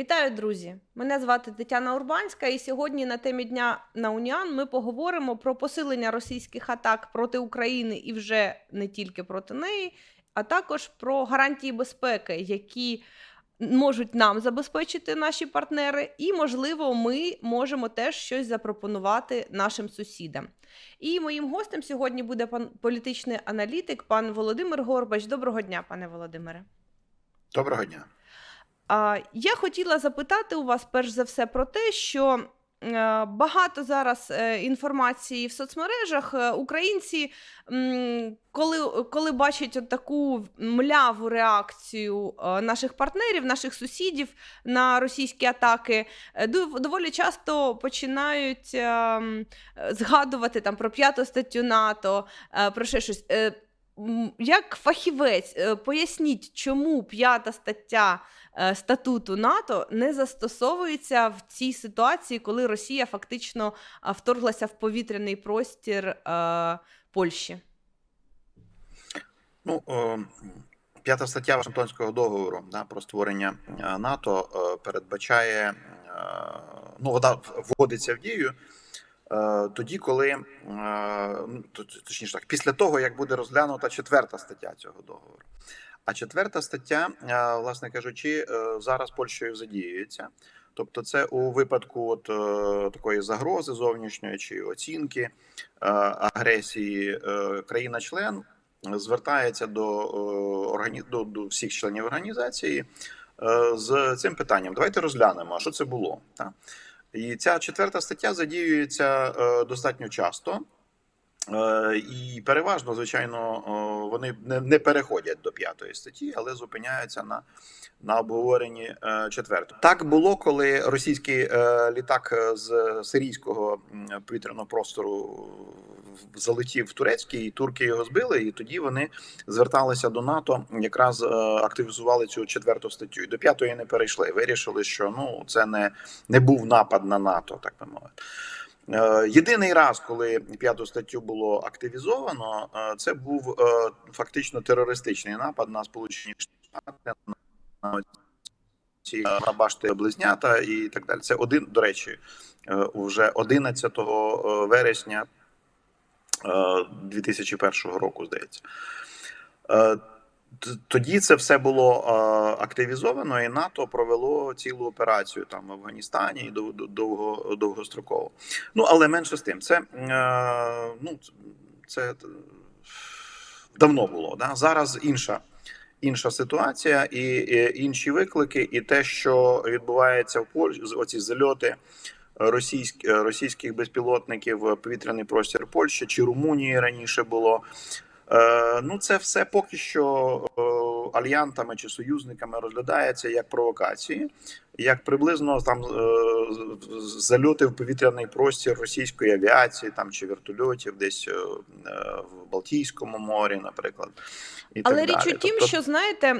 Вітаю, друзі! Мене звати Тетяна Урбанська, і сьогодні на темі дня на Уніан ми поговоримо про посилення російських атак проти України і вже не тільки проти неї, а також про гарантії безпеки, які можуть нам забезпечити наші партнери, і, можливо, ми можемо теж щось запропонувати нашим сусідам. І моїм гостем сьогодні буде пан політичний аналітик, пан Володимир Горбач. Доброго дня, пане Володимире. Доброго дня. Я хотіла запитати у вас перш за все про те, що е, багато зараз е, інформації в соцмережах. Е, Українці, коли, коли бачать от таку мляву реакцію наших партнерів, наших сусідів на російські атаки, доволі часто починають згадувати там про п'яту статтю НАТО, про ще щось. Як фахівець, поясніть, чому п'ята стаття статуту НАТО не застосовується в цій ситуації, коли Росія фактично вторглася в повітряний простір е, Польщі. Ну, е, п'ята стаття Вашингтонського договору да, про створення е, НАТО е, передбачає, е, ну, вона вводиться в дію е, тоді, коли, е, ну, точніше так, після того, як буде розглянута четверта стаття цього договору. А четверта стаття, е, власне кажучи, е, зараз Польщею задіюється. Тобто, це у випадку от, е, такої загрози зовнішньої чи оцінки агресії країна-член звертається до, до, до всіх членів організації з цим питанням. Давайте розглянемо, що це було. І ця четверта стаття задіюється достатньо часто. Е, І переважно, звичайно, вони не, переходять до п'ятої статті, але зупиняються на, на обговоренні е, четвертої. Так було, коли російський е, літак з сирійського повітряного простору залетів в турецький, і турки його збили, і тоді вони зверталися до НАТО, якраз активізували цю четверту статтю. І до п'ятої не перейшли. Вирішили, що ну це не, не був напад на НАТО, так би мовити. Е, Єдиний раз, коли п'яту статтю було активізовано, е, це був е, фактично терористичний напад на Сполучені Штати на башти близнята і так далі. Це один, до речі, вже 11 вересня е, 2001 року, здається. Тоді це все було е, активізовано, і НАТО провело цілу операцію там в Афганістані і дов- дов- довго довгостроково. Ну але менше з тим, це е, ну це давно було. Да? Зараз інша. Інша ситуація і, і інші виклики, і те, що відбувається в Польщі, оці зальоти російськ, російських безпілотників повітряний простір Польщі чи Румунії раніше було. Е, ну, це все поки що е, альянтами чи союзниками розглядається як провокації, як приблизно там е, зальоти в повітряний простір російської авіації там чи вертольотів, десь в Балтійському морі, наприклад. І Але так річ далі. у тім, Тобто- що знаєте,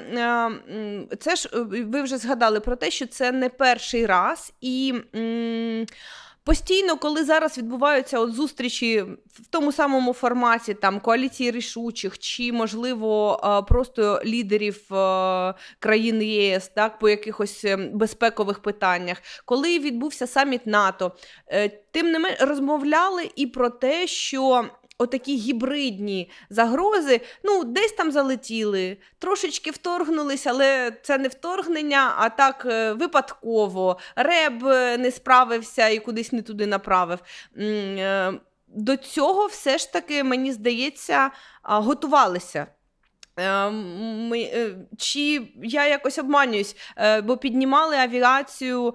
це ж ви вже згадали про те, що це не перший раз, і постійно, коли зараз відбуваються от зустрічі в тому самому форматі там коаліції рішучих, чи можливо е, просто лідерів е, країн ЄС, так по якихось е, безпекових питаннях, коли відбувся саміт НАТО, тим не менш розмовляли і про те, що. Отакі гібридні загрози, ну, десь там залетіли, трошечки вторгнулись, але це не вторгнення, а так е, випадково. Реб е, не справився і кудись не туди направив. Е, До цього все ж таки, мені здається, готувалися. Е, ми, е, Чи я якось обманююсь, Е, бо піднімали авіацію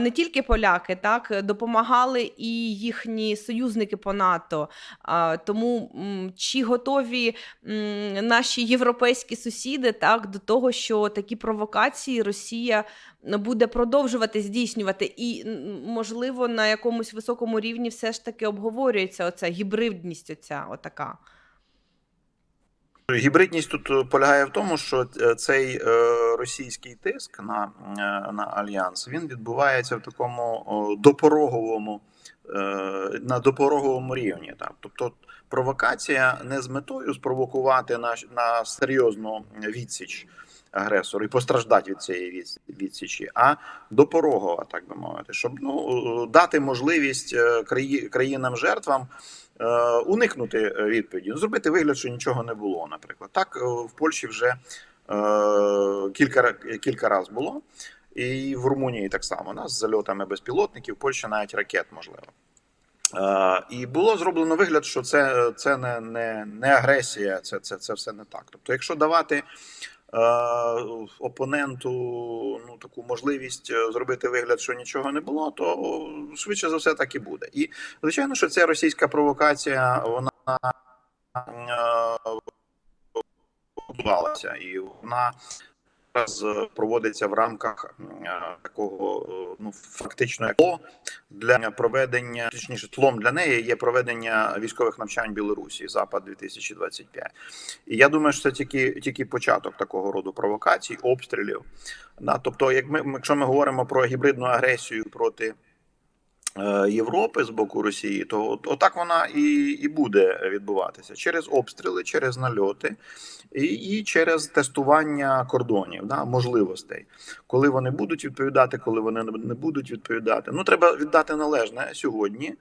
не тільки поляки, так допомагали і їхні союзники по НАТО. Тому чи готові наші європейські сусіди так до того, що такі провокації Росія буде продовжувати здійснювати, і можливо на якомусь високому рівні все ж таки обговорюється оця гібридність, оця отака. Гібридність тут е, полягає в тому, що е, цей е, російський тиск на, на альянс він відбувається в такому допороговому на допороговому рівні. Так? Тобто провокація не з метою спровокувати на, на серйозну відсіч агресору і постраждати від цієї відсічі, а допорогова, так би мовити, щоб ну дати можливість е, краї, країнам жертвам. е, Уникнути е, відповіді, ну, зробити вигляд, що нічого не було. Наприклад, так в Польщі вже кілька кілька разів було, і в Румунії так само. Нас з зальотами безпілотників, Польща навіть ракет можливо. І було зроблено вигляд, що це, це не, не, не агресія, це, це, це все не так. Тобто, якщо давати опоненту ну, таку можливість е, зробити вигляд, що нічого не було, то швидше за все так і буде. І звичайно, що ця російська провокація, вона е, будувалася, і вона е, проводиться в рамках е, такого е, ну фактично для проведення, точніше, тлом для неї є проведення військових навчань Білорусі Запад 2025 І я думаю, що це тільки тільки початок такого роду провокацій, обстрілів. Да, тобто, як ми, якщо ми говоримо про гібридну агресію проти е, Європи з боку Росії, то от, отак вона і, і буде відбуватися через обстріли, через нальоти і, і через тестування кордонів, да, можливостей, коли вони будуть відповідати, коли вони не не будуть відповідати. Ну треба віддати належне сьогодні.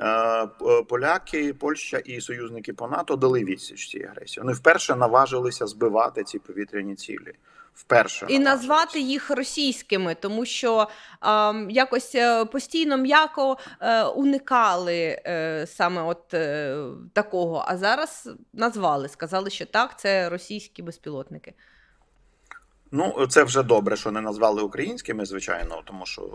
Е, Поляки, Польща і союзники по НАТО дали відсіч цій агресії. Вони вперше наважилися збивати ці повітряні цілі. Вперше І назвати їх російськими, тому що ем, якось е, постійно м'яко е, уникали е, саме от е, такого. А зараз назвали, сказали, що так, це російські безпілотники. Ну, це вже добре, що не назвали українськими, звичайно, тому що е,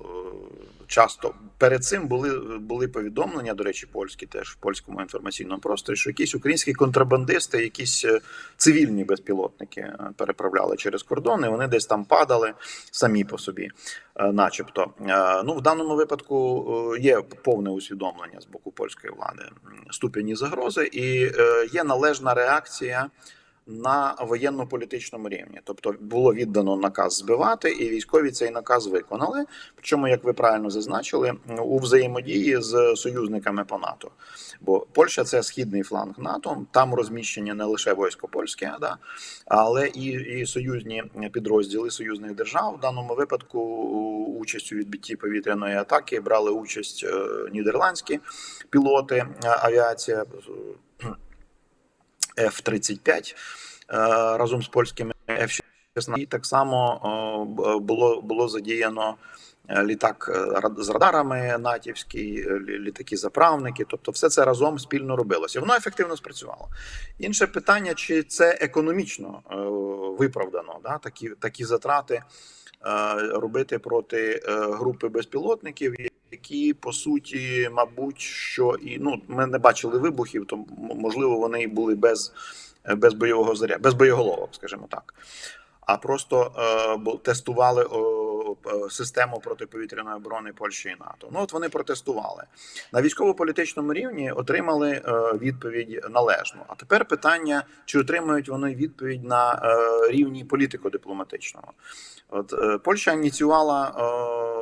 часто перед цим були, були повідомлення, до речі, польські теж в польському інформаційному просторі, що якісь українські контрабандисти, якісь е, цивільні безпілотники е, переправляли через кордони, вони десь там падали самі по собі, начебто. Ну, в даному випадку є повне усвідомлення з боку польської влади ступені загрози, і є належна реакція на воєнно-політичному рівні. Тобто було віддано наказ збивати, і військові цей наказ виконали. Причому, як ви правильно зазначили, у взаємодії з союзниками по НАТО. Бо Польща це східний фланг НАТО, там розміщення не лише військо польське, да, але і, і союзні підрозділи союзних держав. В даному випадку участь у відбитті повітряної атаки брали участь е, нідерландські пілоти, е, авіація. Е, F-35 е, разом з польськими F-16. І так само е, було, було задіяно е, літак е, з радарами натівський, е, літаки-заправники. Тобто, все це разом спільно робилося. Воно ефективно спрацювало. Інше питання: чи це економічно е, виправдано? Да? Такі, такі затрати е, робити проти е, групи безпілотників, які по суті, мабуть, що і ну ми не бачили вибухів, то можливо вони і були без, е, без бойового заря, без боєголовок, скажімо так. А просто е, тестували е, систему протиповітряної оборони Польщі і НАТО. Ну от вони протестували на військово-політичному рівні, отримали е, відповідь належну. А тепер питання: чи отримують вони відповідь на е, рівні політико-дипломатичного? От е, Польща ініціювала,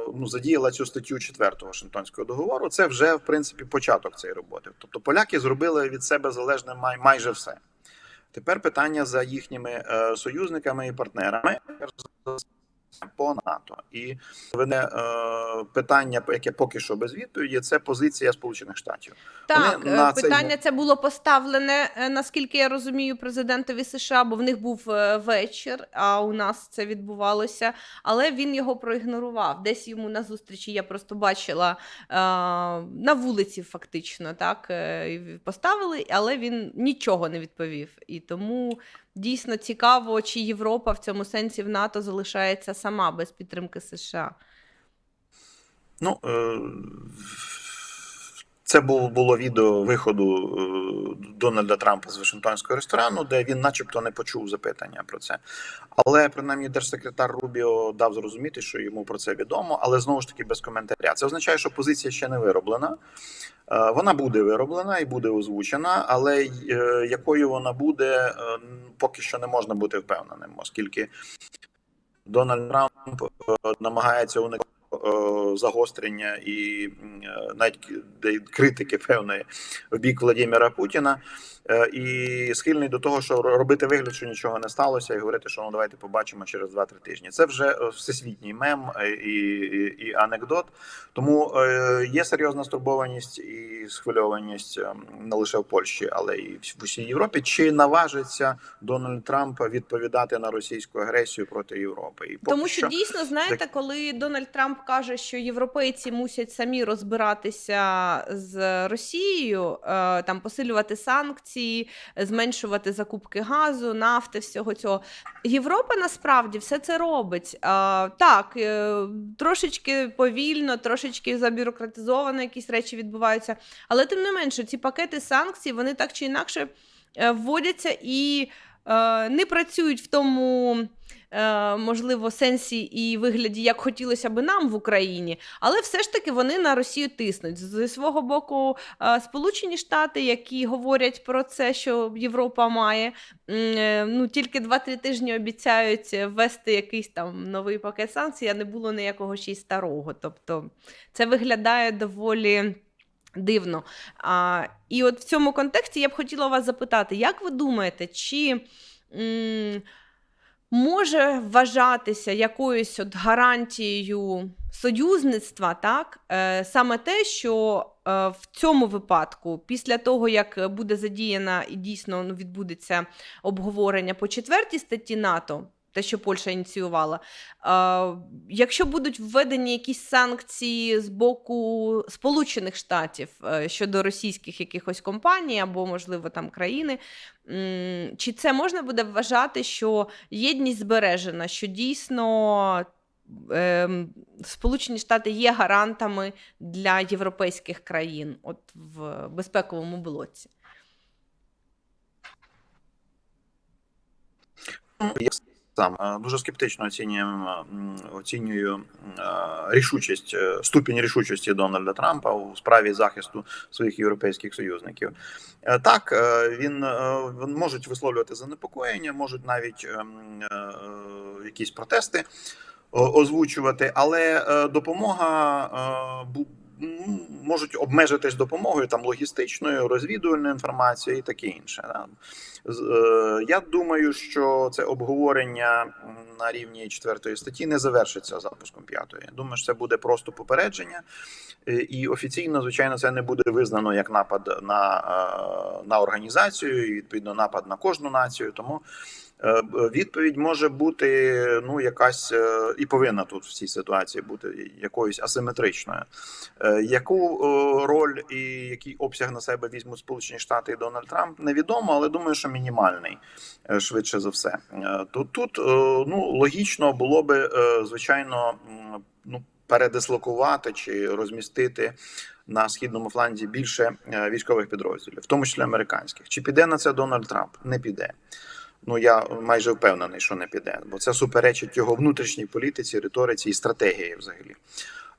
е, ну задіяла цю статтю 4 Вашингтонського договору. Це вже в принципі початок цієї роботи. Тобто поляки зробили від себе залежне май, майже все. Тепер питання за їхніми е, союзниками і партнерами по НАТО. І вине е, питання, яке поки що без відповіді, це позиція Сполучених Штатів. Так, Вони е, на цей питання це було поставлене, е, наскільки я розумію, президентові США, бо в них був е, вечір, а у нас це відбувалося. Але він його проігнорував. Десь йому на зустрічі я просто бачила е, на вулиці, фактично, так е, поставили, але він нічого не відповів. І тому дійсно цікаво, чи Європа в цьому сенсі в НАТО залишається сама без підтримки США. Ну е, це було, було відео виходу е, Дональда Трампа з Вашингтонського ресторану, де він, начебто, не почув запитання про це. Але принаймні держсекретар Рубіо дав зрозуміти, що йому про це відомо, але знову ж таки без коментаря. Це означає, що позиція ще не вироблена. Е, Вона буде вироблена і буде озвучена, але е, якою вона буде, поки що не можна бути впевненим, оскільки Дональд Трамп намагається уникати загострення і е, навіть критики певної в бік Владимира Путіна. Е, І схильний до того, що робити вигляд, що нічого не сталося, і говорити, що ну давайте побачимо через 2-3 тижні. Це вже е, всесвітній мем е, і, і, і анекдот. Тому е, є серйозна стурбованість і схвильованість е, не лише в Польщі, але і в усій Європі. Чи наважиться Дональд Трамп відповідати на російську агресію проти Європи? І Тому що дійсно, знаєте, коли Дональд Трамп каже, що європейці мусять самі розбиратися з Росією, е, там посилювати санкції, зменшувати закупки газу, нафти, всього цього. Європа насправді все це робить. Е, Так, е, трошечки повільно, трошечки забюрократизовано якісь речі відбуваються. Але тим не менше, ці пакети санкцій вони так чи інакше вводяться і не працюють в тому можливо, сенсі і вигляді, як хотілося би нам в Україні, але все ж таки вони на Росію тиснуть. Зі свого боку, е, Сполучені Штати, які говорять про це, що Європа має, е, ну тільки 2-3 тижні обіцяють ввести якийсь там новий пакет санкцій, а не було ніякого ще й старого. Тобто це виглядає доволі. Дивно. А, і от в цьому контексті я б хотіла вас запитати, як ви думаєте, чи м, може вважатися якоюсь от гарантією союзництва, так? Е, саме те, що е, в цьому випадку, після того, як буде задіяна і дійсно ну, відбудеться обговорення по четвертій статті НАТО, те, що Польща ініціювала, е, якщо будуть введені якісь санкції з боку Сполучених Штатів е, щодо російських якихось компаній або, можливо, там країни, чи це можна буде вважати, що єдність збережена, що дійсно ем, Сполучені Штати є гарантами для європейських країн от в безпековому блоці? Сам дуже скептично оцінюємо оцінюю е, рішучість, ступінь рішучості Дональда Трампа у справі захисту своїх європейських союзників. Так, він можуть висловлювати занепокоєння, можуть навіть якісь протести озвучувати, але допомога можуть обмежитись допомогою там логістичною, розвідувальною інформацією і таке інше. Е, Я думаю, що це обговорення на рівні четвертої статті не завершиться запуском п'ятої. Думаю, що це буде просто попередження, Е, і офіційно, звичайно, це не буде визнано як напад на, е, на організацію, і відповідно напад на кожну націю. Тому відповідь може бути ну якась е, і повинна тут в цій ситуації бути якоюсь асиметричною. Е, Яку е, роль і який обсяг на себе візьмуть Сполучені Штати і Дональд Трамп, невідомо, але думаю, що мінімальний е, швидше за все. Е, Тут тут е, ну логічно було би е, звичайно ну передислокувати чи розмістити на східному фланзі більше е, військових підрозділів, в тому числі американських. Чи піде на це Дональд Трамп? Не піде. Ну я майже впевнений, що не піде, бо це суперечить його внутрішній політиці, риториці і стратегії взагалі.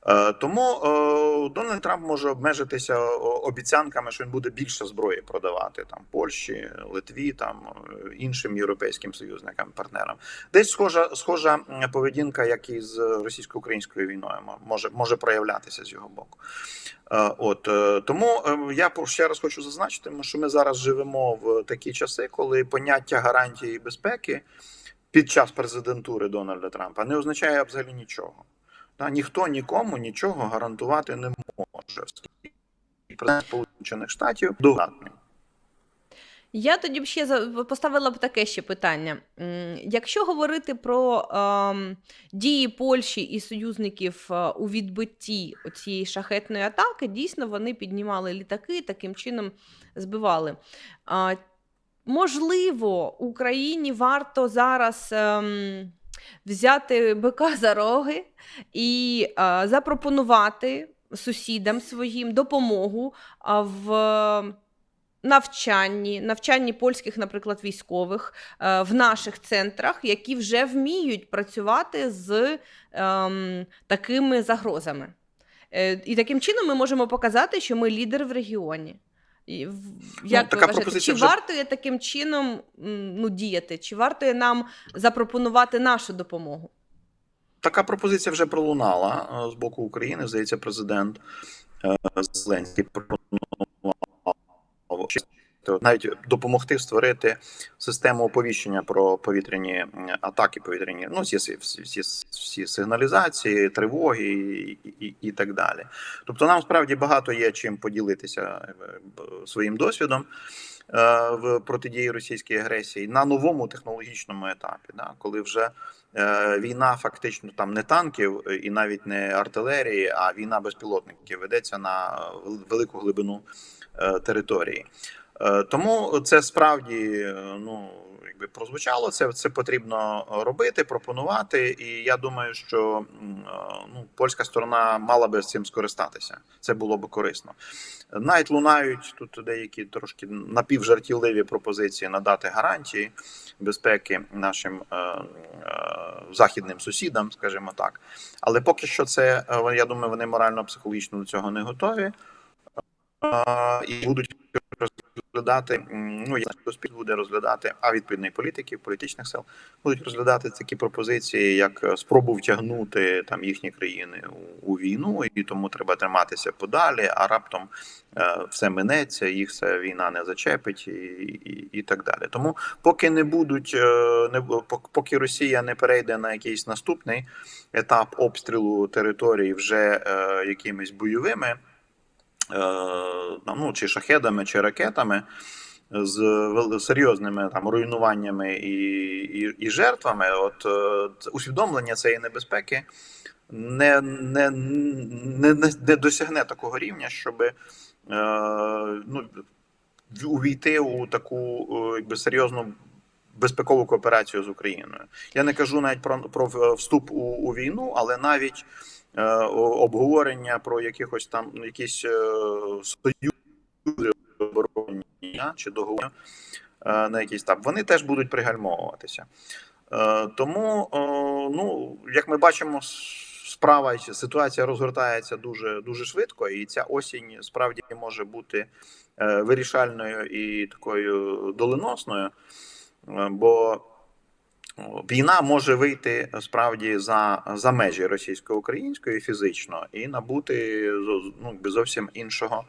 Е, Тому е, Дональд Трамп може обмежитися обіцянками, що він буде більше зброї продавати там Польщі, Литві, там е, іншим європейським союзникам, партнерам. Десь схожа схожа поведінка, як і з російсько-українською війною, може може проявлятися з його боку. От тому я ще раз хочу зазначити, що ми зараз живемо в такі часи, коли поняття гарантії безпеки під час президентури Дональда Трампа не означає взагалі нічого. Та ніхто нікому нічого гарантувати не може. Президент Сполучених Штатів догадний. Я тоді б ще поставила б таке ще питання. Якщо говорити про ем, дії Польщі і союзників е, у відбитті цієї шахетної атаки, дійсно вони піднімали літаки таким чином збивали. А, можливо, Україні варто зараз. Ем, Взяти бика за роги і е, запропонувати сусідам своїм допомогу а, в навчанні, навчанні польських, наприклад, військових е, в наших центрах, які вже вміють працювати з ем, такими загрозами. Е, і таким чином ми можемо показати, що ми лідер в регіоні. І, ну, така ви вважаєте, чи вже- варто таким чином ну, діяти? Чи варто є нам запропонувати нашу допомогу? така пропозиція вже пролунала е, з боку України. Здається, президент е, Зеленський пропонував чи навіть допомогти створити систему оповіщення про повітряні атаки, повітряні ну всі, всі, всі, всі сигналізації, тривоги і, і, і так далі. Тобто, нам справді багато є чим поділитися е, своїм досвідом е, в протидії російській агресії на новому технологічному етапі, да, коли вже е, війна фактично там не танків е, і навіть не артилерії, а війна безпілотників ведеться на велику глибину е, території. Е, Тому це справді е, ну якби прозвучало. Це, це потрібно робити, пропонувати. І я думаю, що е, ну, польська сторона мала би з цим скористатися. Це було би корисно. Навіть лунають тут деякі трошки напівжартівливі пропозиції надати гарантії безпеки нашим е, е, західним сусідам, скажімо так. Але поки що це я думаю, вони морально-психологічно до цього не готові. І будуть розглядати, ну я суспільство буде розглядати, а відповідно і політиків, політичних сил будуть розглядати такі пропозиції, як е, спробу втягнути там їхні країни у, війну, і тому треба триматися подалі, а раптом е, все минеться, їх ця війна не зачепить, і, і, і так далі. Тому поки не будуть, е, не поки Росія не перейде на якийсь наступний етап обстрілу території вже е, якимись бойовими ну, чи шахедами, чи ракетами з серйозними там руйнуваннями і, і, і жертвами, от е, усвідомлення цієї небезпеки не, не, не, не, не досягне такого рівня, щоб е, ну, увійти у таку е, якби серйозну. Безпекову кооперацію з Україною. Я не кажу навіть про, про вступ у, у війну, але навіть е, обговорення про якихось там якісь е, союзи оборонні чи договори е, на якийсь там, вони теж будуть пригальмовуватися. Е, тому, е, ну, як ми бачимо, справа ситуація розгортається дуже дуже швидко, і ця осінь справді може бути е, вирішальною і такою доленосною, е, бо Війна може вийти е, справді за, за межі російсько-української фізично і набути ну, зовсім іншого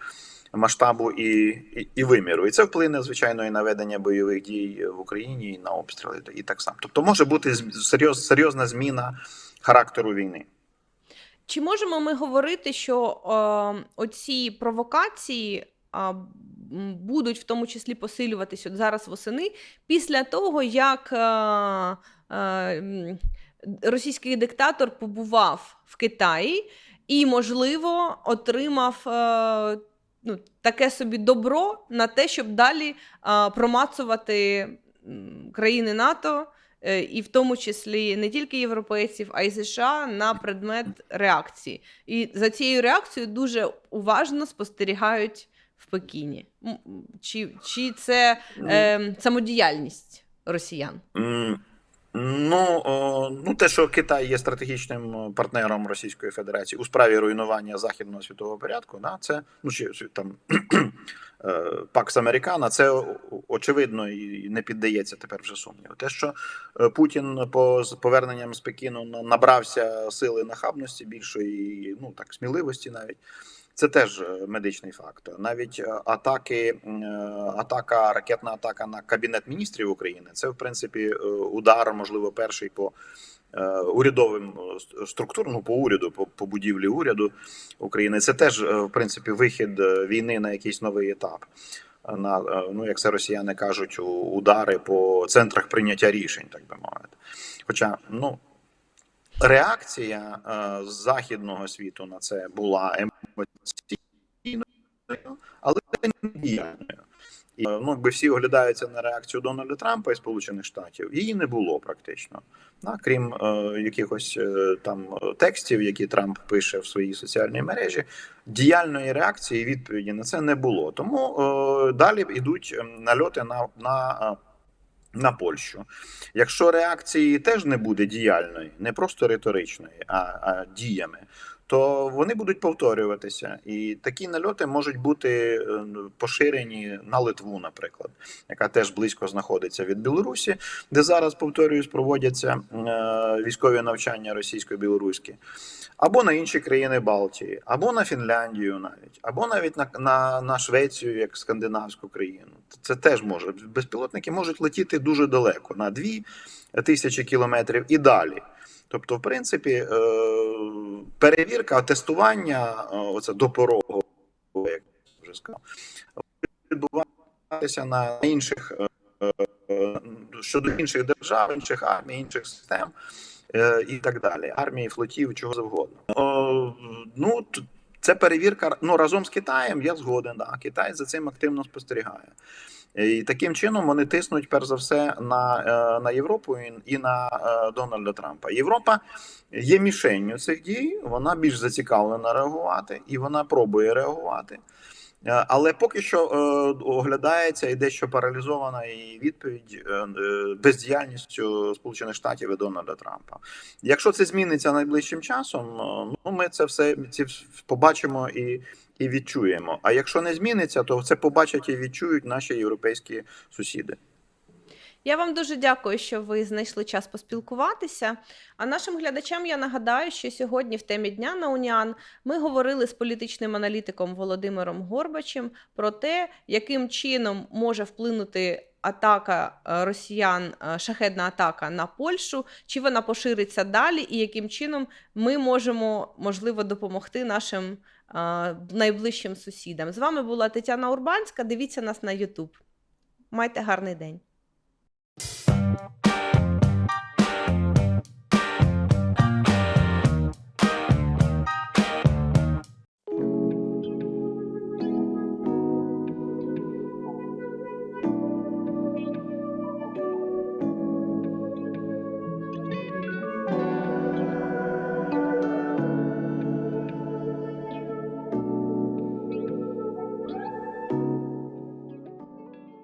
масштабу і, і, і виміру. І це вплине, звичайно, і на ведення бойових дій в Україні, і на обстріли, і так само. Тобто може бути серйоз, серйозна зміна характеру війни. Чи можемо ми говорити, що е, оці провокації будуть в тому числі посилюватись от зараз восени, після того, як е, е, російський диктатор побував в Китаї і, можливо, отримав е, ну, таке собі добро на те, щоб далі промацувати країни НАТО і в тому числі не тільки європейців, а й США на предмет реакції. І за цією реакцією дуже уважно спостерігають в Пекіні. Чи, чи це е, самодіяльність росіян? Ну, ну, те, що Китай є стратегічним партнером Російської Федерації у справі руйнування західного світового порядку, да, це ну чи там е, Пакс Американа, це очевидно і не піддається тепер вже сумніву. Те, що е, Путін по поверненням з Пекіну набрався сили нахабності більшої, ну так сміливості навіть. Це теж е, медичний факт. Навіть е, атаки, е, атака, ракетна атака на кабінет міністрів України. Це в принципі удар, можливо, перший по урядовим структурам, ну, по уряду, по, по будівлі уряду України. Це теж в принципі вихід війни на якийсь новий етап. На ну, як це росіяни кажуть, удари по центрах прийняття рішень, так би мовити. Хоча, ну. Реакція е, західного світу на це була емоційною, але не діяльною. І, е, ну, якби всі оглядаються на реакцію Дональда Трампа і Сполучених Штатів, її не було практично. Да, крім е, якихось е, там текстів, які Трамп пише в своїй соціальній мережі, діяльної реакції і відповіді на це не було. Тому е, далі йдуть ем, нальоти на, на, е, на Польщу. Якщо реакції теж не буде діяльної, не просто риторичної, а, а діями, то вони будуть повторюватися. І такі нальоти можуть бути е, поширені на Литву, наприклад, яка теж близько знаходиться від Білорусі, де зараз, повторююсь, проводяться е, військові навчання російсько-білоруські, або на інші країни Балтії, або на Фінляндію навіть, або навіть на, на, на Швецію, як скандинавську країну. Це теж може. Безпілотники можуть летіти дуже далеко, на дві тисячі кілометрів і далі. Тобто, в принципі, е, перевірка, тестування, е, оце допорогове, як я вже сказав, відбуватися на інших е, щодо інших держав, інших армій, інших систем і так далі. Армії, флотів, чого завгодно. Ну, це перевірка ну, разом з Китаєм, я згоден. Да. Китай за цим активно спостерігає. І таким чином вони тиснуть перш за все на, е, на Європу і, на е, Дональда Трампа. Європа є мішенню цих дій, вона більш зацікавлена реагувати і вона пробує реагувати. Е, Але поки що е, оглядається і дещо паралізована і відповідь е, е, бездіяльністю Сполучених Штатів і Дональда Трампа. Якщо це зміниться найближчим часом, е, ну ми це все побачимо і, і відчуємо. А якщо не зміниться, то це побачать і відчують наші європейські сусіди. Я вам дуже дякую, що ви знайшли час поспілкуватися. А нашим глядачам я нагадаю, що сьогодні в темі дня на Уніан ми говорили з політичним аналітиком Володимиром Горбачем про те, яким чином може вплинути атака е, росіян, е, шахедна атака на Польщу, чи вона пошириться далі, і яким чином ми можемо можливо допомогти нашим е, найближчим сусідам. З вами була Тетяна Урбанська. Дивіться нас на YouTube. Майте гарний день.